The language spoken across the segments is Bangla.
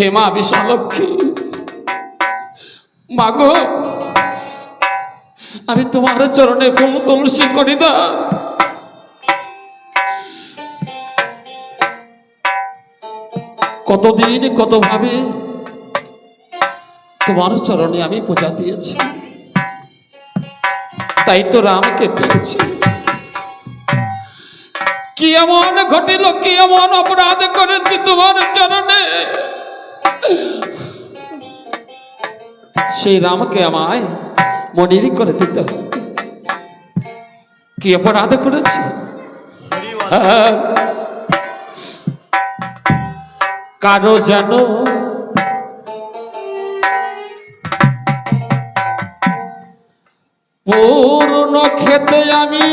হে মা বিশালক্ষী মাগো আমি তোমার চরণে ফুল তুলসী করি দা কতদিন কত ভাবে তোমার চরণে আমি পূজা দিয়েছি, তাই তো রামকে পেয়েছি। কি এমন ঘটিল, কি এমন অপরাধ করেছি তোমার চরণে? সেই রামকে আমায় মনির করে দিতে কি অপরাধ করেছি হ্যাঁ। কারও যেন পূর্ণ খেতে আমি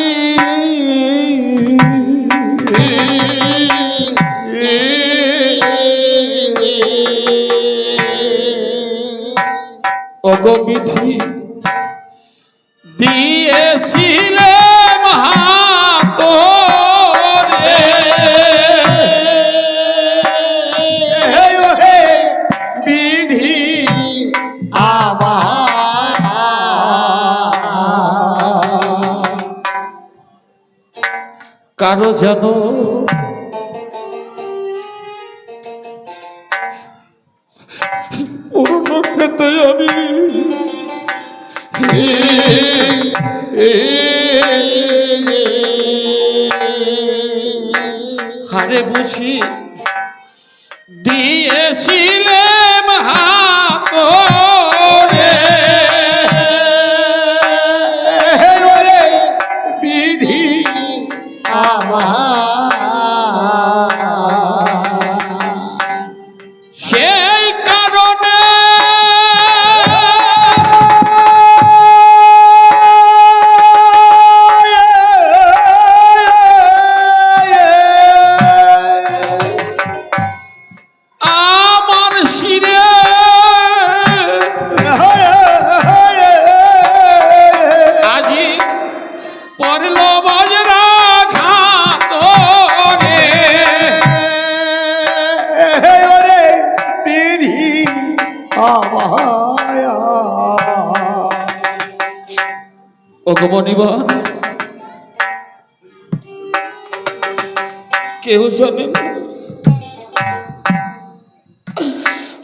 অগবিধি দিয়েছিলে মহাতরে। হে বিধি কারও যেন খেতে আমি হারে বুঝি অগমনিবা কেউ জানে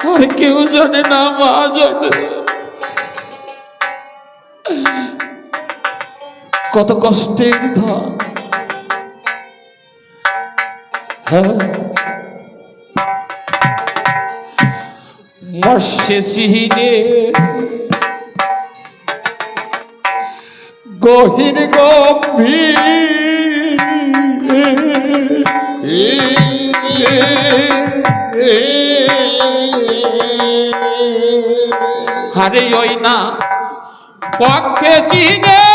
আর কেউ জানে না, মা জানে। কত কষ্টের ধন। হ্যাঁ। মৎস্য সিহিনে। গহীন গভীর হারে ওই না পক্ষে চিনে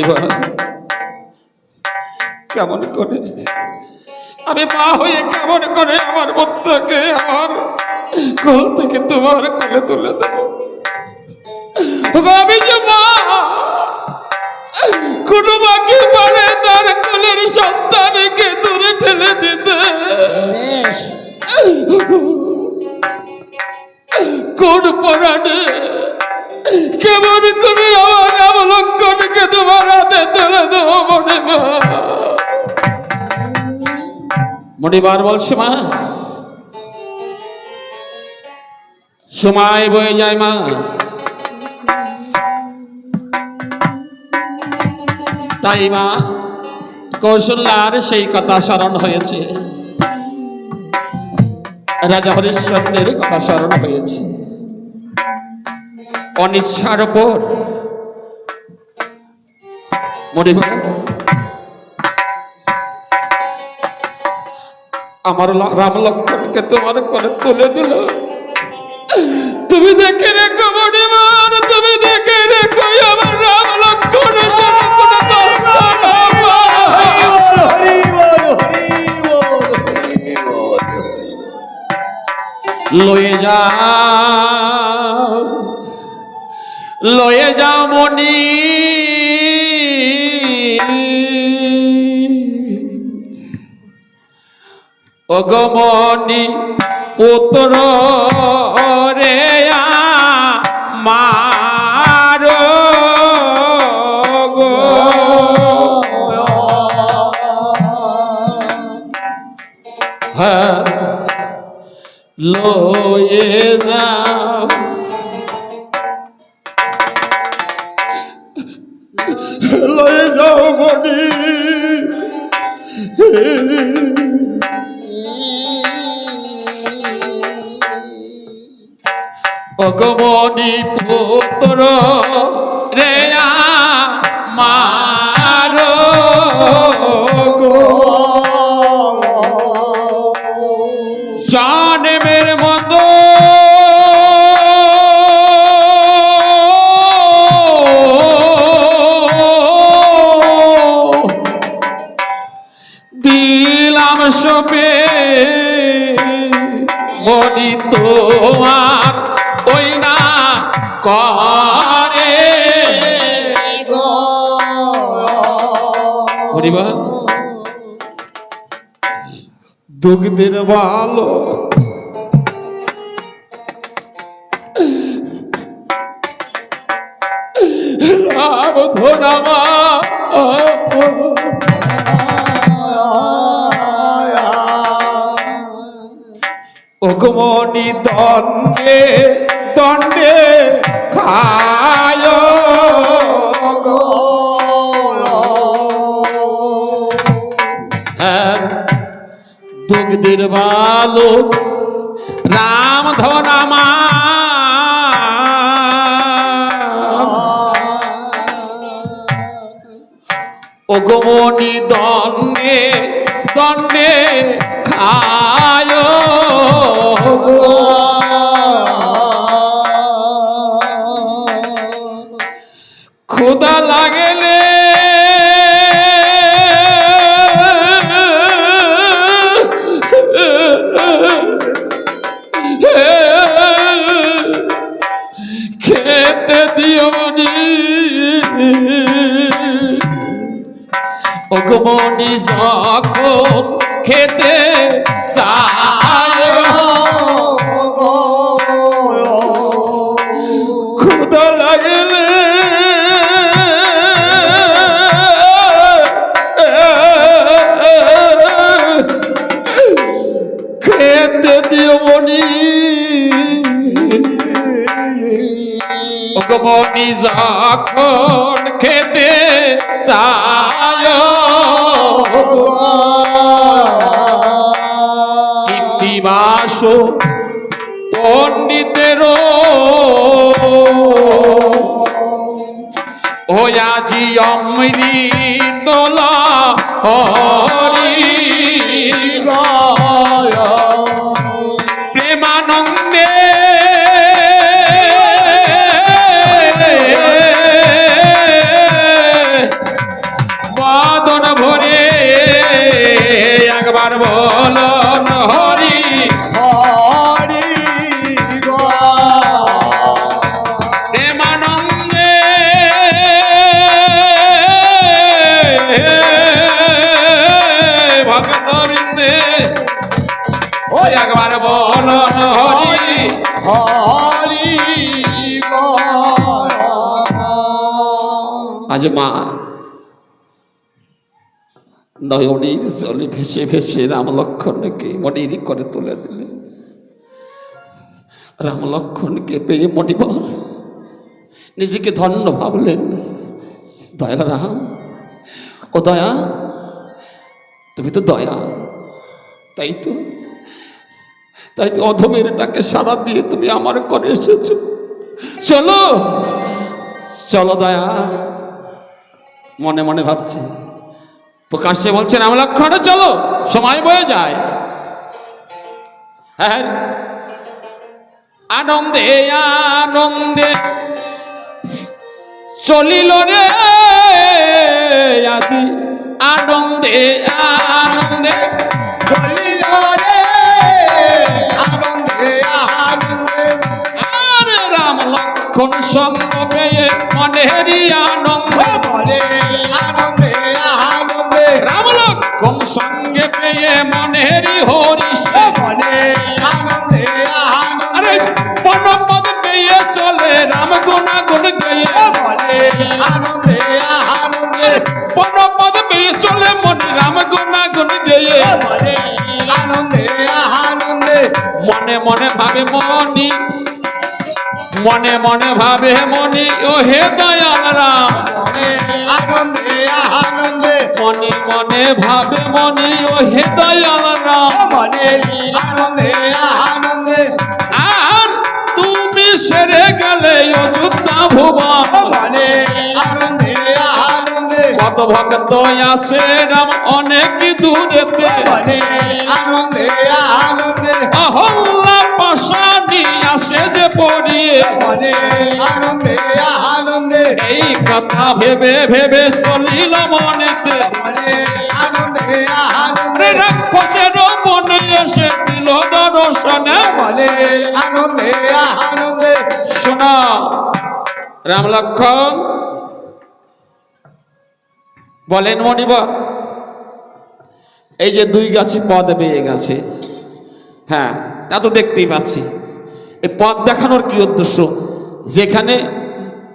মণিবার কেমন করে? আমি মা হয়ে কেমন করে আমার পুত্রকে আমার কোল থেকে তোমার কোলে তুলে দেব? আমি যে মা কোন মাকে পারে তার কোলের সন্তানকে দূরে ঠেলে দিতে। কোন পরাণে কেমন করে আমার তোমার হাতে তুলে দেবো মণিবার মণিবার বলছে, মা। সময় বয়ে যায়, মা। তাই, মা, কৌশল্যার সেই কথা স্মরণ হয়েছে। রাজা হরিশ্চন্দ্রের কথা স্মরণ হয়েছে। অনিচ্ছার ওপর মণিবার আমার রাম লক্ষণকে তোমার করে তুলে দিল। তুমি দেখে রেখো মণিবার তুমি দেখে রেখো আমার রাম লক্ষণ। যেন কোনো কষ্ট না পায়। হরি বল হরি বল হরি বল। লয়ে যাও অগমনি পুত্র রে মার হ্যাঁ যাও পরিবার? দুগ্ধের ভালো রাম দণ্ডে দণ্ডে খায়। গো দুগ্ধের ভালো রাম ধনামা অগমনি দণ্ডে দণ্ডে খায়। গো ক্ষুদা ওগমনি যখন খেতে ক্ষুদা লাগলে খেতে দিও মনি। ওগমনি যখন খেতে চায় কীর্তিবাস পণ্ডিতের ও আজি অমৃতলা আজ মা নয়নীর জলে ভেসে ভেসে রাম লক্ষণকে মনির করে তুলে দিলে। রাম লক্ষণকে পেয়ে মণিবর নিজেকে ধন্য ভাবলেন। দয়াল রাম, ও দয়া, তুমি তো দয়া। তাই তো তাই তো অধমের ডাকে সারা দিয়ে তুমি আমার করে এসেছ। চলো চলো দয়া। মনে মনে ভাবছে। প্রকাশ্যে বলছেন আমলক্ষণে লক্ষণে, চলো, সময় বয়ে যায়। হ্যাঁ। আনন্দে আনন্দে চলিল রে আজি। আনন্দে আনন্দে সঙ্গ পেয়ে মনেরই আনন্দ। বলে আনন্দে আনন্দে। রাম লক্ষণ সঙ্গে পেয়ে মনেরই হরিষ। বলে আনন্দে আরে পেয়ে চলে রাম গুণা গুণ গেয়ে বলে আনন্দে আনন্দে। পরমপদ পেয়ে চলে মনে রাম গুণা গুণ গেয়ে বলে আনন্দে আনন্দে। মনে মনে ভাবে মনি মনে মনে ভাবে মনি ও হে দয়াল রাম। বলে আনন্দে আনন্দে। মনে মনে ভাবে মনি ও হে দয়াল রাম। বলে আনন্দে আনন্দে। আর তুমি সেরে গেলে অযোধ্যা ভুবন। আনন্দে আনন্দে। কত ভক্ত আছে রাম অনেক দূরেতে। আনন্দে আনন্দে। অহল্লা আসে যে পড়িয়ে বলে আনন্দে আনন্দে। এই কথা ভেবে ভেবে চলিল মনেতে। বলে আনন্দে আনন্দে। রাক্ষসের মনে এসে দিল দর্শনে। বলে আনন্দে আনন্দে। শোনা রাম লক্ষণ বলেন মণিবর এই যে দুই গাছি পদ পেয়ে গেছে। হ্যাঁ তা তো দেখতেই পাচ্ছি। এই পথ দেখানোর কি উদ্দেশ্য? যেখানে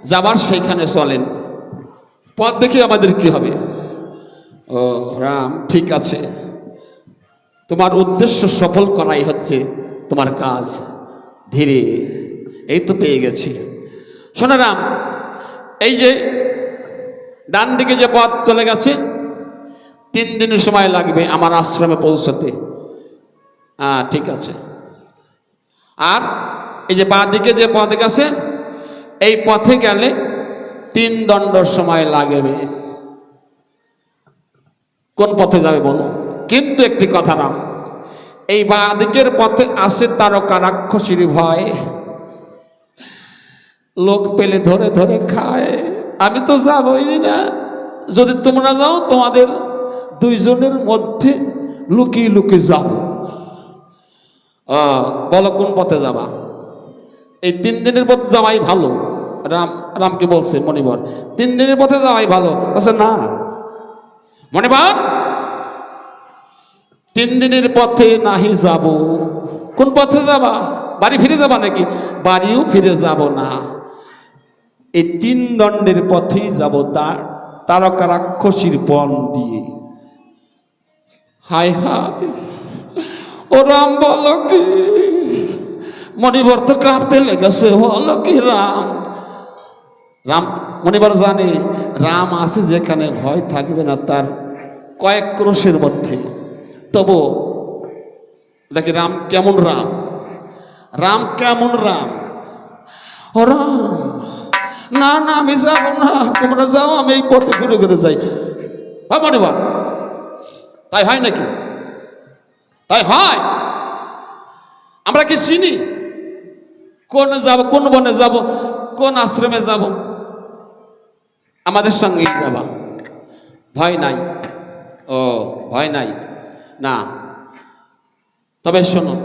যাবার সেইখানে চলেন। পথ দেখে আমাদের কি হবে? ও, রাম, ঠিক আছে। তোমার উদ্দেশ্য সফল করাই হচ্ছে তোমার কাজ। ধীরে, এই তো পেয়ে গেছি। শোনো রাম, এই যে ডান দিকে যে পথ চলে গেছে, তিন দিনের সময় লাগবে আমার আশ্রমে পৌঁছতে। হ্যাঁ ঠিক আছে। আর এই যে বাঁ দিকে যে পথ গেছে, এই পথে গেলে তিন দণ্ড সময় লাগবে। কোন পথে যাবে বলো? কিন্তু একটি কথা রাম এই বাঁ দিকের পথে আছে তারকা রাক্ষসীর ভয়। লোক পেলে ধরে ধরে খায়। আমি তো যাবই না। যদি তোমরা যাও, তোমাদের দুইজনের মধ্যে লুকিয়ে লুকিয়ে যাও বলো কোন পথে যাবা? এই তিন দিনের পথে যাওয়াই ভালো। রাম, রামকে বলছে মণিবর, তিন দিনের পথে যাওয়াই ভালো। বলছে, না। মণিবর, তিন দিনের পথে নাহি যাব। কোন পথে যাবা? বাড়ি ফিরে যাবা নাকি? বাড়িও ফিরে যাব না। এই তিন দণ্ডের পথেই যাব তার, তারকা রাক্ষসীর পণ দিয়ে। হায় হায়, ও রাম বলো কি মণিবর তো কাঁপতে লেগেছে বলো কি রাম? রাম, মণিবর জানে, রাম আছে যেখানে ভয় থাকবে না তার কয়েক ক্রোশের মধ্যে। তবু দেখি, রাম কেমন রাম? রাম কেমন রাম? ও রাম, না না, আমি যাব না, তোমরা যাও, আমি এই পথে ঘুরে ঘুরে যাই। হয় মণিবর, তাই হয় নাকি? তাই হয়? আমরা কি চিনি? কোন যাব, কোন বনে যাব, কোন আশ্রমে যাব? আমাদের সঙ্গে যাবা। ভয় নাই। ও, ভয় নাই। না। তবে শোনো,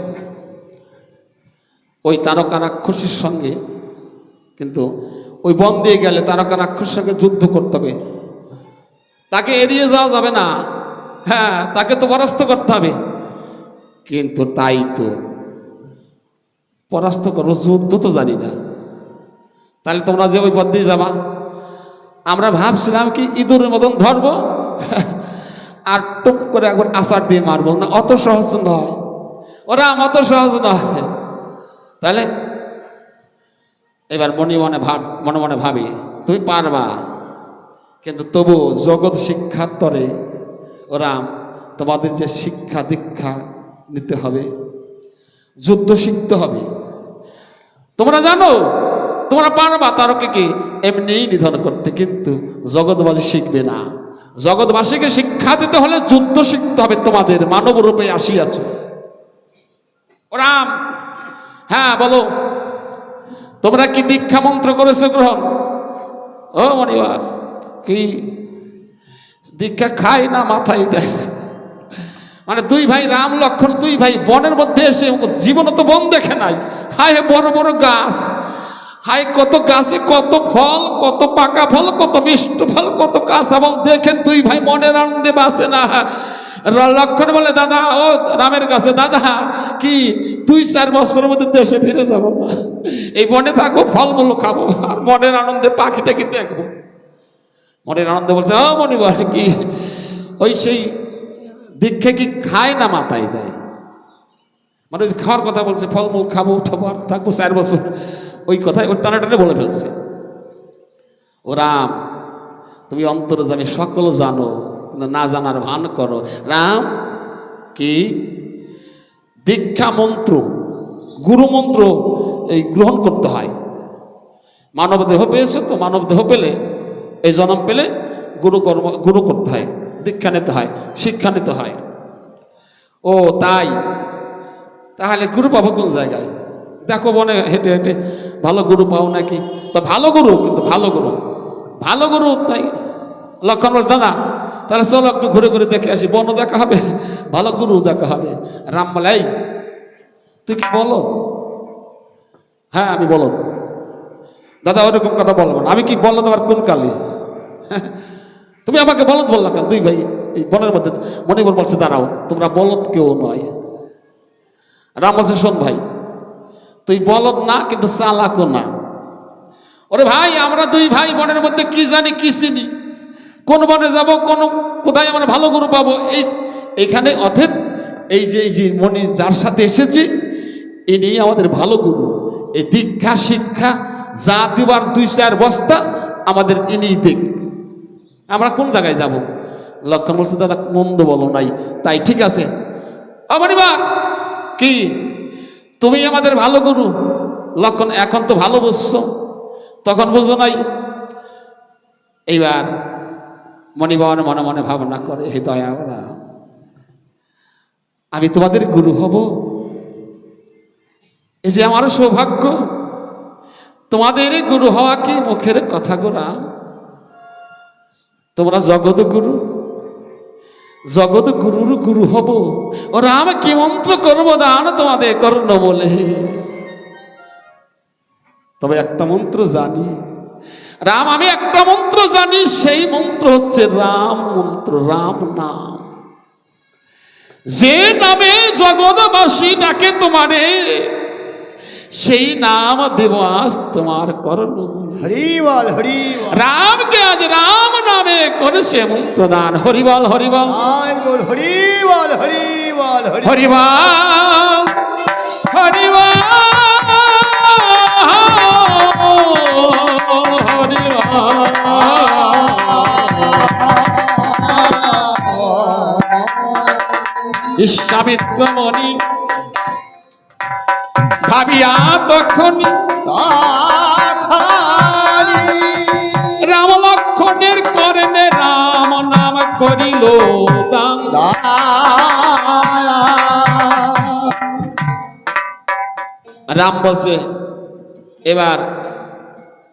ওই তারকা রাক্ষসীর সঙ্গে কিন্তু ওই বন দিয়ে গেলে তারকা রাক্ষসের সঙ্গে যুদ্ধ করতে হবে। তাকে এড়িয়ে যাওয়া যাবে না। হ্যাঁ তাকে তো বরাস্ত করতে হবে। কিন্তু তাই তো পরাস্ত করো যুদ্ধ তো জানি না। তাহলে তোমরা যে ওই পথ দিয়ে যাবা। আমরা ভাবছিলাম কি ইঁদুরের মতন ধরবো, আর টুপ করে একবার আচার দিয়ে মারবো। না, অত সহজ নয়। ওরা অত সহজ নয়। তাহলে এবার মনে মনে ভাব, মনে মনে ভাবি, তুমি পারবা। কিন্তু তবু জগৎ শিক্ষার তরে ওরা তোমাদের যে শিক্ষা দীক্ষা নিতে হবে, যুদ্ধ শিখতে হবে। তোমরা জানো, তোমরা পারবা তারকে কি? এমনিই নিধন করতে, কিন্তু জগৎবাসী শিখবে না। জগৎবাসীকে শিক্ষা দিতে হলে যুদ্ধ শিখতে হবে তোমাদের, মানব রূপে আসিয়াছ। রাম হ্যাঁ বলো। তোমরা কি দীক্ষা মন্ত্র করেছ গ্রহণ? ও মনিবার কি? দীক্ষা খায় না মাথায় দেয়। মানে দুই ভাই রাম লক্ষণ, দুই ভাই বনের মধ্যে এসে জীবন তো বন দেখে নাই। হায় বড় বড় গাছ। হায়, কত গাছে কত ফল, কত পাকা ফল, কত মিষ্ট ফল, কত কাঁচা ফল দেখে দুই ভাই মনের আনন্দে বাসে না। লক্ষণ বলে, দাদা, ও রামের কাছে, দাদা, কি দুই, চার বছরের মধ্যে দেশে ফিরে যাব এই বনে থাকব, ফলমূল খাব আর মনের আনন্দে পাখিটাকে দেখব। মনের আনন্দে বলছে, ও মনিবার কি ওই সেই দীক্ষা কি খায় না মাথায় দেয়? মানে খাওয়ার কথা বলছে, ফলমূল খাব আর থাকব চার বছর। ওই কথাই ওই টানা টানে বলে ফেলছে। ও রাম তুমি অন্তর্জামী সকল জানো না জানার ভান করো। রাম, কি? দীক্ষা মন্ত্র, গুরু মন্ত্র এই গ্রহণ করতে হয়। মানব দেহ পেয়েছে তো, মানব দেহ পেলে, এই জন্ম পেলে গুরু কর্ম, গুরু করতে হয়, দীক্ষা নিতে হয়, শিক্ষা নিতে হয়। ও, তাই তাহলে গুরু পাবো কোন জায়গায়? দেখো বনে হেঁটে হেঁটে ভালো গুরু পাও নাকি? তো ভালো গুরু কিন্তু ভালো গুরু ভালো গুরু তাই। লক্ষণ বলছে, দাদা তাহলে চলো একটু ঘুরে ঘুরে দেখে আসি বন দেখা হবে ভালো গুরু দেখা হবে। রাম বলে এই তুই কি বলো? হ্যাঁ আমি বলো। দাদা ওরকম কথা বলব না। আমি কি বলল তোমার কোন কালি? তুমি আমাকে বলদ বললাম কেন? দুই ভাই এই বনের মধ্যে মণিবর বলছে দাঁড়াও তোমরা বলদ কেউ নয়। রাম বলছে শোন ভাই, তুই বলদ না, কিন্তু চালাকও না। ওরে ভাই, আমরা দুই ভাই বনের মধ্যে কি জানি, কি চিনি? কোন বনে যাব, কোন কোথায় আমরা ভালো গরু পাবো? এই, এখানে অথেব এই যে এই যে মনি যার সাথে এসেছি, ইনি আমাদের ভালো গুরু। এই দীক্ষা, শিক্ষা, যা দিবার দুই চার বস্তা আমাদের ইনি দিক। আমরা কোন জায়গায় যাব? লক্ষণ বলছে, দাদা, মন্দ বলো নাই। তাই ঠিক আছে। অমনিবার কি? তুমি আমাদের ভালো গুরু। লক্ষণ, এখন তো ভালো বুঝছ। তখন বুঝো নাই। এইবার মণিবন মনে মনে ভাবনা করে, হে দয়াবরা আমি তোমাদের গুরু হব? এই যে আমার সৌভাগ্য। তোমাদের গুরু হওয়া কি মুখের কথা গোরা তোমরা জগৎ গুরু। জগৎ গুরুর গুরু হব। ও রাম কি মন্ত্র করব দান তোমাদের কর্ণ বলে। তবে একটা মন্ত্র জানি। রাম, আমি একটা মন্ত্র জানি, সেই মন্ত্র হচ্ছে রাম, মন্ত্র রাম নাম। যে নামে জগৎবাসী ডাকে তোমারে সেই নাম দেব আজ তোমার কর্ণ। হরি বল হরি রামকে আজ রাম নামে করেছে মন্ত্র দান হরিবল হরিবল। আয় বল হরি বল হরি বল হরি হরিবল। হরিবল। বিশ্বামিত্র মণি রাম লক্ষণের কর্ণে রাম নাম করিল রাম বলছে এবার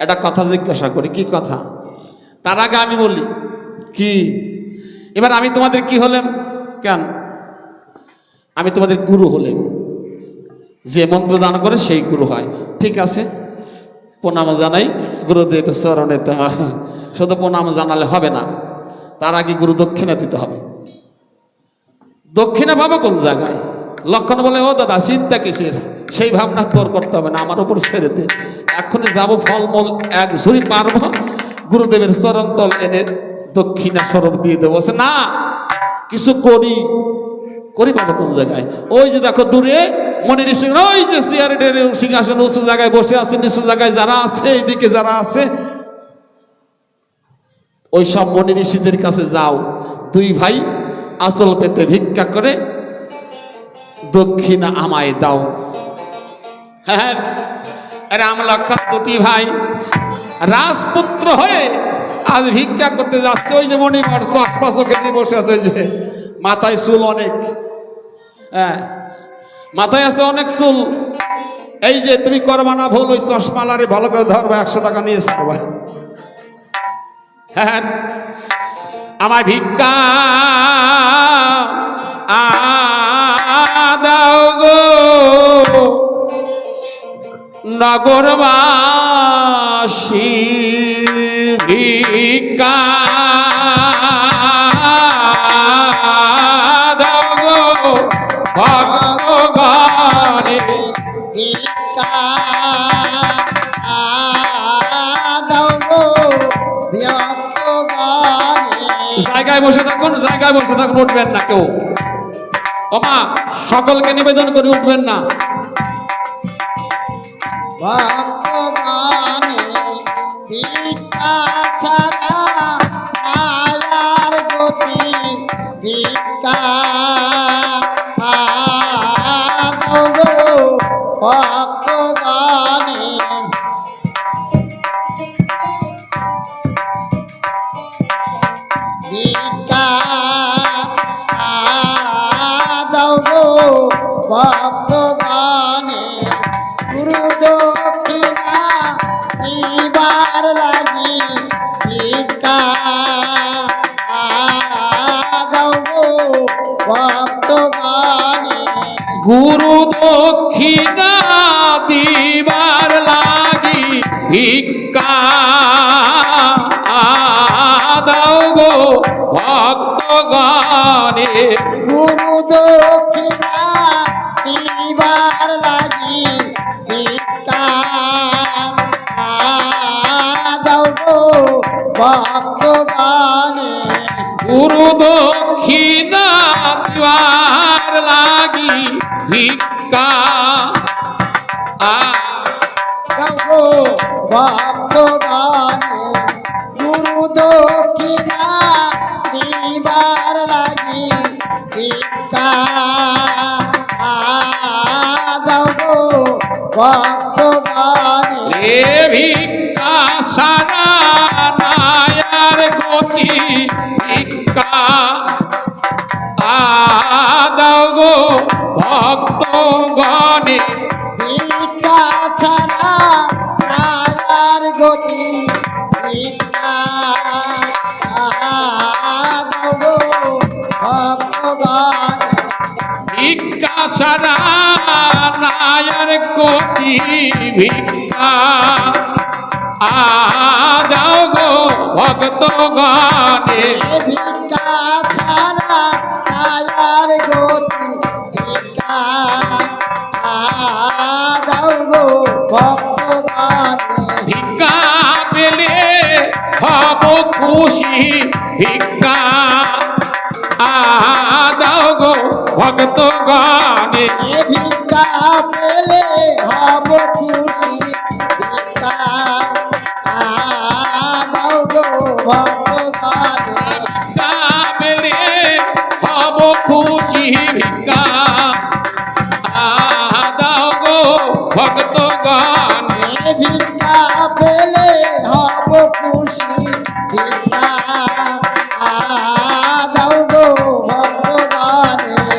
একটা কথা জিজ্ঞাসা করি কি কথা? তার আগে আমি বলি কি? এবার আমি তোমাদের কি হলেন কেন? আমি তোমাদের গুরু হলেন যে মন্ত্র দান করে সেই গুরু হয়। ঠিক আছে? প্রণাম জানাই। গুরুদেব চরণে তোমার শুধু প্রণাম জানালে হবে না, তার আগে গুরু দক্ষিণা দিতে হবে। দক্ষিণা পাবো কোন জায়গায়? লক্ষণ বলে, ও দাদা, চিন্তা কিসের? সেই ভাবনা তোর করতে হবে না, আমার উপর ছেড়ে দে। এখনই যাব ফলমূল এক ঝুড়ি পারব। গুরুদেবের চরণতল এনে দক্ষিণা স্বরূপ দিয়ে দেবো। না, কিছু করি করি পাবো কোন জায়গায়? ওই যে দেখো দূরে মনির সিং ওই যে চেয়ারের সিংহাসন উঁচু জায়গায় বসে আছে, নিচু জায়গায় যারা আছে এইদিকে যারা আছে ওই সব মনি ঋষিদের কাছে যাও। দুই ভাই আচল পেতে ভিক্ষা করে, দক্ষিণা আমায় দাও। হ্যাঁ রাম লক্ষণ দুটি ভাই রাজপুত্র হয়ে আজ ভিক্ষা করতে যাচ্ছে। ওই যে মণিবর চশমা চোখে দিয়ে বসে আছে যে মাথায় চুল অনেক। হ্যাঁ মাথায় আছে অনেক চুল। এই যে তুমি করবা না ভুল, ওই চশমালারে ভালো করে ধরবা, একশো টাকা নিয়ে ছাড়বা হ্যাঁ। আমার ভিক্ষা দাও গো। নগরবাসী ভিক্ষা জায়গায় বসে থাকুন, জায়গায় বসে থাকুন, উঠবেন না কেউ। ওমা, সকলকে নিবেদন করে, উঠবেন না। ভক্তগানে গুরু দক্ষিণা দিবার লাগি ভিক্ষা দাও গো ভক্তগণে। গুরু দক্ষিণা দিবার লাগি ভিক্ষা দাও গো ভক্তগানে গুরু দক্ষিণা ভিক্ষা গো ভক্তগানে গুরু দক্ষিণা দিবার লাগি ভিক্ষা দাও গো ভক্তগানে এ ভিক্ষা সারা নায়ার গতি ভিক্ষা। দাও গো ভক্তগণে ভিক্ষা ছাড়া রায়ার গতি ভিক্ষা সারা নায়ার গতি ভিক্ষা। দাও গো ভক্তগণে। ভিক্ষা ছাড়া খুশি ভিক্ষা। দাও গো ভক্ত গানে ভিক্ষা পেলে